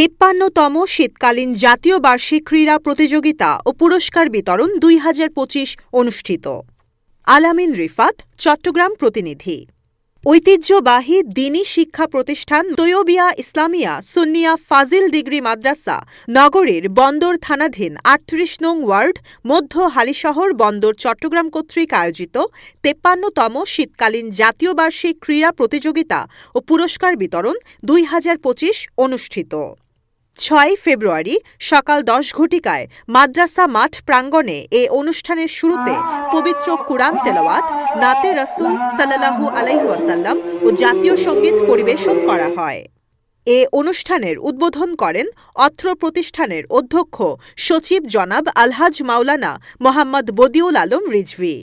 তেপ্পান্নতম শীতকালীন জাতীয় বার্ষিক ক্রীড়া প্রতিযোগিতা ও পুরস্কার বিতরণ দুই হাজার পঁচিশ অনুষ্ঠিত। আলামিন রিফাত, চট্টগ্রাম প্রতিনিধি। ঐতিহ্যবাহী দিনী শিক্ষা প্রতিষ্ঠান তৈয়বিয়া ইসলামিয়া সুন্নিয়া ফাজিল ডিগ্রি মাদ্রাসা নগরীর বন্দর থানাধীন আটত্রিশ নং ওয়ার্ড, মধ্য হালিশহর বন্দর চট্টগ্রাম কর্তৃক আয়োজিত তেপ্পান্নতম শীতকালীন জাতীয় বার্ষিক ক্রীড়া প্রতিযোগিতা ও পুরস্কার বিতরণ দুই হাজার পঁচিশ অনুষ্ঠিত। ছয় ফেব্রুয়ারি সকাল দশ ঘটিকায় মাদ্রাসা মাঠ প্রাঙ্গণে এ অনুষ্ঠানের শুরুতে পবিত্র কুরআন তেলাওয়াত, নাতে রসুল সাল্লাহু আলাইহাসাল্লাম ও জাতীয় সংগীত পরিবেশন করা হয়। এ অনুষ্ঠানের উদ্বোধন করেন অত্র প্রতিষ্ঠানের অধ্যক্ষ সচিব জনাব আলহাজ মাওলানা মোহাম্মদ বদিউল আলম রিজভি।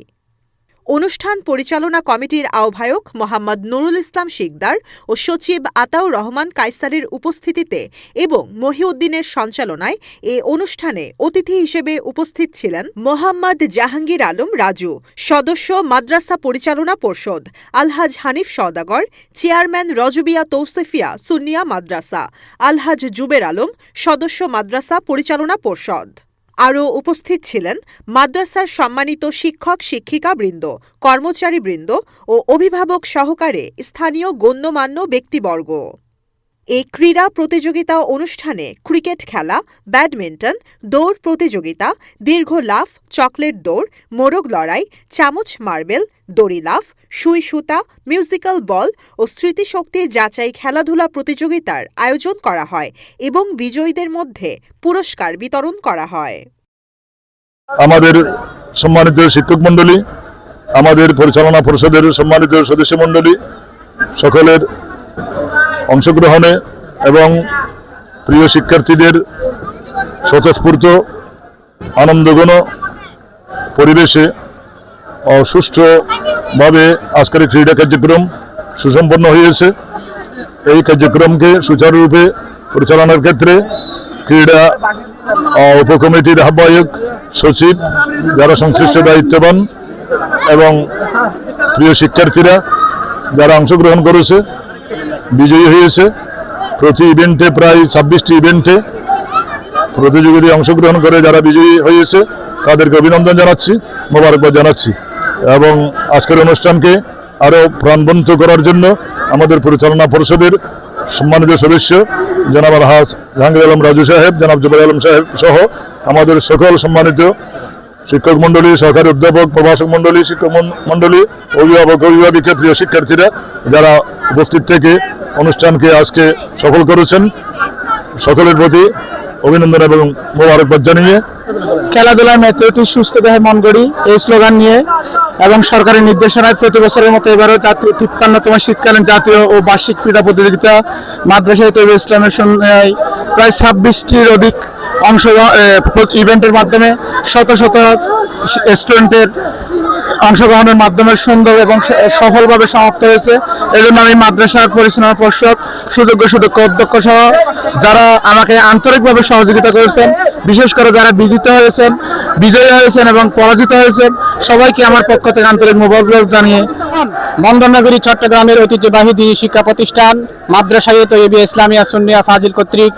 অনুষ্ঠান পরিচালনা কমিটির আহ্বায়ক মোহাম্মদ নুরুল ইসলাম শিকদার ও সচিব আতাউর রহমান কায়সারের উপস্থিতিতে এবং মহিউদ্দিনের সঞ্চালনায় এ অনুষ্ঠানে অতিথি হিসেবে উপস্থিত ছিলেন মোহাম্মদ জাহাঙ্গীর আলম রাজু, সদস্য মাদ্রাসা পরিচালনা পর্ষদ আলহাজ হানিফ সওদাগর, চেয়ারম্যান রজবিয়া তৌসিফিয়া সুন্নিয়া মাদ্রাসা আলহাজ জুবের আলম, সদস্য মাদ্রাসা পরিচালনা পর্ষদ। আরও উপস্থিত ছিলেন মাদ্রাসার সম্মানিত শিক্ষক শিক্ষিকাবৃন্দ কর্মচারীবৃন্দ ও অভিভাবক সহকারে স্থানীয় গণ্যমান্য ব্যক্তিবর্গ। এই ক্রীড়া প্রতিযোগিতা অনুষ্ঠানে ক্রিকেট খেলা, ব্যাডমিন্টন, দৌড় প্রতিযোগিতা, দীর্ঘ লাফ, চকলেট দৌড়, মোরগ লড়াই, চামচ মার্বেল, দড়ি লাফ, সুই সুতা, মিউজিক্যাল বল ও স্মৃতিশক্তি যাচাই খেলাধুলা প্রতিযোগিতার আয়োজন করা হয় এবং বিজয়ীদের মধ্যে পুরস্কার বিতরণ করা হয়। আমাদের সম্মানিত শিক্ষক মণ্ডলী, আমাদের পরিচালনা পরিষদের সম্মানিত সদস্য মণ্ডলী, সকলের অংশগ্রহণে এবং প্রিয় শিক্ষার্থীদের স্বতঃস্ফূর্ত আনন্দঘন পরিবেশে সুষ্ঠুভাবে আজকের ক্রীড়া কার্যক্রম সুসম্পন্ন হয়েছে। এই কার্যক্রমকে সুচারুরূপে পরিচালনার ক্ষেত্রে ক্রীড়া উপকমিটির আহ্বায়ক, সচিব, যারা সংশ্লিষ্ট দায়িত্ববান এবং প্রিয় শিক্ষার্থীরা যারা অংশগ্রহণ করেছে বিজয়ী হয়েছে। প্রতি ইভেন্টে প্রায় ছাব্বিশটি ইভেন্টে প্রতিযোগিতায় অংশগ্রহণ করে যারা বিজয়ী হয়েছে, তাদেরকে অভিনন্দন জানাচ্ছি, মোবারকবাদ জানাচ্ছি। এবং আজকের অনুষ্ঠানকে আরও প্রাণবন্ত করার জন্য আমাদের পরিচালনা পরিষদের সম্মানিত সদস্য জনাব আলহাজ জাহাঙ্গীর আলম রাজু সাহেব, জনাব জুবাই আলম সাহেব সহ আমাদের সকল সম্মানিত শিক্ষক মন্ডলী সহকারী অধ্যাপক, প্রভাষক মন্ডলী শিক্ষক মন্ডলী অভিভাবক, অভিভাবিকা, প্রিয় শিক্ষার্থীরা যারা উপস্থিত থেকে অনুষ্ঠানকে আজকে সফল করেছেন, সকলের প্রতি অভিনন্দন এবং মোবারকবাদ জানিয়ে খেলাধুলার মেত্রটি সুস্থ দেহে মন গড়ি, এই স্লোগান নিয়ে এবং সরকারি নির্দেশনায় প্রতি বছরের মতো এবারও জাতীয় তিপ্পান্নতম শীতকালীন জাতীয় ও বার্ষিক ক্রীড়া প্রতিযোগিতা মাদ্রাসায় তৈরি ইসলামের প্রায় ছাব্বিশটির অধিক অংশ ইভেন্টের মাধ্যমে শত শত স্টুডেন্টের অংশগ্রহণের মাধ্যমে সুন্দর এবং সফলভাবে সমাপ্ত হয়েছে। এই জন্য আমি মাদ্রাসার পরিচালনা পর্ষদ, সুযোগ্য সুযোগ্য অধ্যক্ষ সহ যারা আমাকে আন্তরিকভাবে সহযোগিতা করেছেন, বিশেষ করে যারা বিজিত হয়েছেন বিজয়ী হয়েছেন এবং পরাজিত হয়েছেন। সবাইকে আমার পক্ষ থেকে আন্তরিক মোবাইল জানিয়ে বন্দরনগরী, চট্টগ্রামের ঐতিহ্যবাহী শিক্ষা প্রতিষ্ঠান মাদ্রাসায় তৈবী ইসলামিয়া সুন্নিয়া ফাজিল কর্তৃক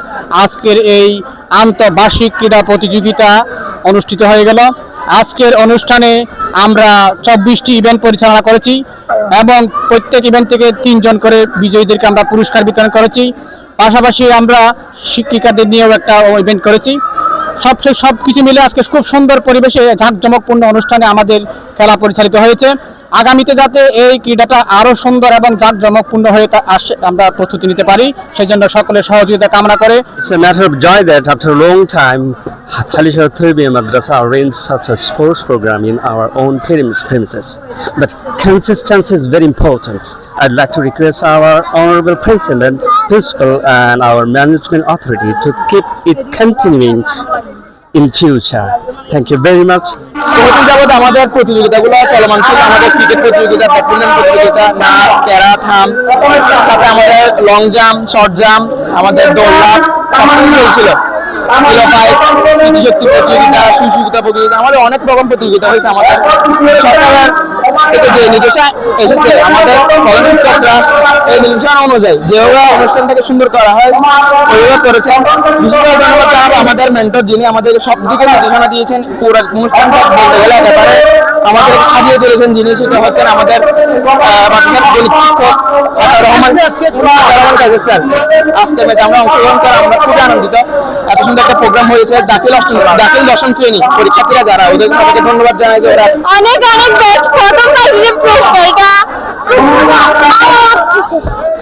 আজকের এই আন্তঃবার্ষিক ক্রীড়া প্রতিযোগিতা অনুষ্ঠিত হয়ে গেল। আজকের অনুষ্ঠানে আমরা চব্বিশটি ইভেন্ট পরিচালনা করেছি এবং প্রত্যেক ইভেন্ট থেকে তিনজন করে বিজয়ীদেরকে আমরা পুরস্কার বিতরণ করেছি। পাশাপাশি আমরা শিক্ষিকাদের নিয়েও একটা ইভেন্ট করেছি। সব সব কিছু মিলে আজকে খুব সুন্দর পরিবেশে জাঁকজমকপূর্ণ অনুষ্ঠানে আমাদের খেলা পরিচালিত হয়েছে আগামীতে যাতে এই ক্রীড়াটা আরও সুন্দর এবং জাঁকজমকপূর্ণ হয়ে আসে আমরা প্রস্তুতি নিতে পারি সেই জন্য সকলের সহযোগিতা কামনা করে It's a matter of joy that after a long time, Halisha Thirbiya Madrasa arranged such a sports program in our own premises. But consistency is very important. I'd like to request our honorable principal, principal and our management authority to keep it continuing in future thank you very much বহুদিন যাবত আমাদের প্রতিযোগিতাগুলো চলমান ছিল, আমাদের cricket প্রতিযোগিতা badminton প্রতিযোগিতা, নাচ ক্যারাথাম তাতে আমাদের লং জাম্প শর্ট জাম্প আমাদের দৌড়লাপ হয়েছিল প্রতিযোগিতা সুযোগিতা প্রতিযোগিতা, আমাদের অনেক রকম প্রতিযোগিতা হয়েছে আমাদের। সরকারের আমাদের এই অনুযায়ী সুন্দর করা হয় করেছেন আমাদের মেন্টর যিনি আমাদের সব দিকে নির্দেশনা দিয়েছেন, পুরো অনুষ্ঠানটা বলতে গেলে একেবারে আমাদের সাজিয়ে তুলেছেন যিনি সেটা হচ্ছেন আমাদের রহমান। রহমান স্যার। আজকে ম্যাচে আমরা অংশগ্রহণ করে আমরা খুবই আনন্দিত। এত সুন্দর একটা প্রোগ্রাম হয়েছে দাখিল অষ্টম দাখিল দশম শ্রেণি। পরীক্ষার্থীরা যারা ওদের সবাইকে ধন্যবাদ জানাই যে ওরা অনেক অনেক প্রথম পাইছি পুরস্কার এটা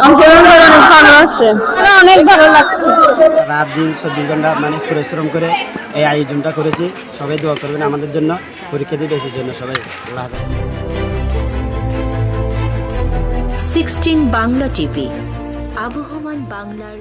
অংশগ্রহণ করে অনেক ভালো লাগছে অনেক ভালো লাগছে। রাত দিন চব্বিশ ঘণ্টা মানে পরিশ্রম করে এই আয়োজনটা করেছি। সবাই দোয়া করবেন আমাদের জন্য। পরীক্ষা দিয়ে বেশির জন্য সবাই। আল্লাহ সিক্সটিন বাংলা টিভি আবহমান বাংলার